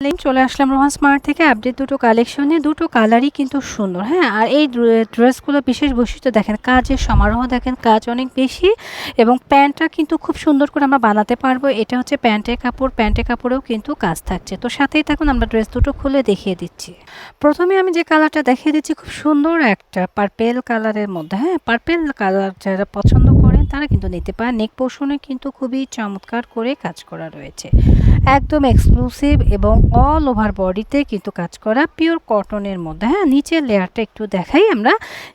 Link চলে আসলাম Rohan smart থেকে। আপডেট দুটো কালেকশনে দুটো কালারই কিন্তু সুন্দর হ্যাঁ? আর এই ড্রেসগুলো বিশেষ বৈশিষ্ট্য দেখেন, কাজের সমারোহ দেখেন, কাজ অনেক বেশি এবং প্যান্টটা কিন্তু খুব সুন্দর করে আমরা বানাতে পারব। এটা হচ্ছে প্যান্টের কাপড়, প্যান্টের কাপড়েও কিন্তু কাজ থাকছে। তো সাথেই থাকুন, আমরা ড্রেস দুটো খুলে দেখিয়ে দিচ্ছি। প্রথমে আমি যে কালারটা দেখিয়ে দিচ্ছি, খুব সুন্দর একটা পার্পেল কালারের মধ্যে হ্যাঁ? পার্পেল কালার যারা পছন্দ করেন তারা কিন্তু নিতে পারে। নেক পোর্শনে কিন্তু খুবই চমৎকার করে কাজ করা রয়েছে। একদম এক্সক্লুসিভ এবং অল ওভার বডিতে কিন্তু কাজ করা পিওর কটনের মধ্যে। হ্যাঁ নিচের লেয়ারটা একটু দেখাই আমরা।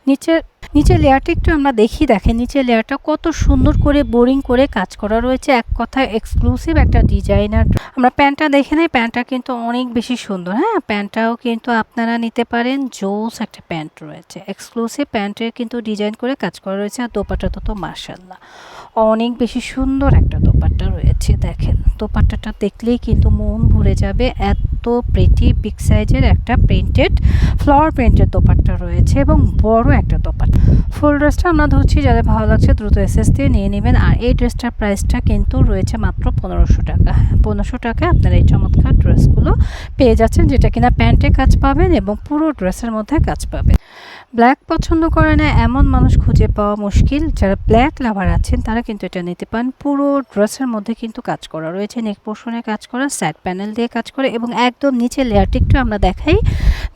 নিচের নিচের লেয়ারটা একটু আমরা দেখি, দেখেন নিচের লেয়ারটা কত সুন্দর করে বোরিং করে কাজ করা রয়েছে। এক কথায় এক্সক্লুসিভ একটা ডিজাইনার আমরা প্যান্টটা দেখে নেই, প্যান্টটা কিন্তু অনেক বেশি সুন্দর। হ্যাঁ প্যান্টটাও কিন্তু আপনারা নিতে পারেন, জোস একটা প্যান্ট রয়েছে। এক্সক্লুসিভ প্যান্টের কিন্তু ডিজাইন করে কাজ করা রয়েছে, আর দোপাট্টাটা তো মার্শাল্লাহ অনেক বেশি সুন্দর একটা দোপাট্টা রয়েছে, দেখেন। দোপাট্টাটা দেখলেই কিন্তু মন ভরে যাবে, এত প্রেটি বিগ সাইজের একটা প্রিন্টেড ফ্লাওয়ার প্রিন্টের দোপাট্টা রয়েছে এবং বড় একটা দোপাট্টা। ফুল ড্রেসটা আমরা ধরছি যাদের ভালো লাগছে দ্রুত এসএস দিয়ে নিয়ে নেবেন। আর এই ড্রেসটার প্রাইসটা কিন্তু রয়েছে মাত্র পনেরোশো টাকা। পনেরোশো টাকায় আপনারা এই চমৎকার ড্রেসগুলো পেয়ে যাচ্ছেন, যেটা কিনা প্যান্টে কাজ পাবেন এবং পুরো ড্রেসের মধ্যে কাজ পাবেন। ব্ল্যাক পছন্দ করে না এমন মানুষ খুঁজে পাওয়া মুশকিল। যারা ব্ল্যাক লাভার আছেন, তারা কিন্তু এটা নিতে পারেন। পুরো ড্রেসের মধ্যে কিন্তু কাজ করা রয়েছে। নেক পোর্শনে কাজ করা, স্যাট প্যানেল দিয়ে কাজ করে এবং একদম নিচে লেয়ারটি একটু আমরা দেখাই।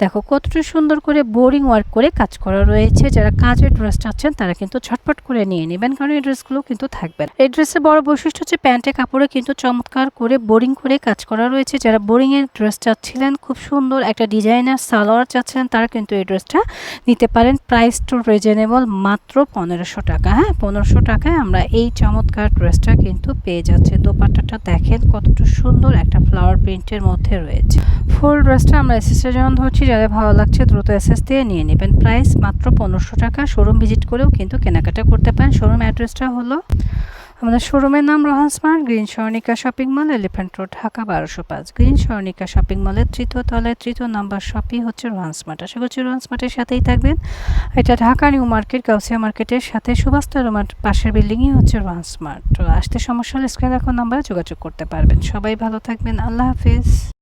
দেখো কতটা সুন্দর করে বোরিং ওয়ার্ক করে কাজ করা রয়েছে। যারা কাজের ড্রেস চাচ্ছেন, তারা কিন্তু ছটপট করে নিয়ে নেবেন, কারণ এই ড্রেসগুলো কিন্তু থাকবে এই ড্রেসের বড় বৈশিষ্ট্য হচ্ছে প্যান্টের কাপড়ে কিন্তু চমৎকার করে বোরিং করে কাজ করা রয়েছে। যারা বোরিং এর ড্রেস চাচ্ছিলেন, খুব সুন্দর একটা ডিজাইনার সালোয়ার চাচ্ছিলেন তারা কিন্তু এই ড্রেসটা নিতে পারেন। প্রাইস টু রিজনেবল মাত্র পনেরোশো টাকা। হ্যাঁ পনেরোশো টাকায় আমরা এই চমৎকার ড্রেসটা কিন্তু পেয়ে যাচ্ছে। দোপাট্টাটা দেখেন কতটা সুন্দর একটা ফ্লাওয়ার প্রিন্টের মধ্যে রয়েছে। ফুল ড্রেসটা আমরা এসএসের জন্য ধরছি। যাদের ভালো লাগছে দ্রুত এসএস দিয়ে নিয়ে নেবেন প্রাইস। মাত্র পনেরোশো টাকা। শোরুম ভিজিট করেও কিন্তু কেনাকাটা করতে পারেন। শোরুম অ্যাড্রেসটা হলো আমাদের শোরুমের নাম Rohan smart, green Swarnika shopping mall, elephant road, Dhaka, বারোশো পাঁচ। গ্রিন স্বর্ণিকা শপিং মলের তৃতীয় তলায় তৃতীয় নাম্বার শপই হচ্ছে রোহান স্মার্ট। আশা করছি রোহান স্মার্টের সাথেই থাকবেন। এটা ঢাকা নিউ মার্কেট, গাউসিয়া মার্কেটের সাথে সুভাষতা রোমার পাশের বিল্ডিংই হচ্ছে রোহান স্মার্ট। তো আসতে সমস্যা হলে স্ক্রিনে রাখা নাম্বারে যোগাযোগ করতে পারবেন। সবাই ভালো থাকবেন। আল্লাহ হাফিজ।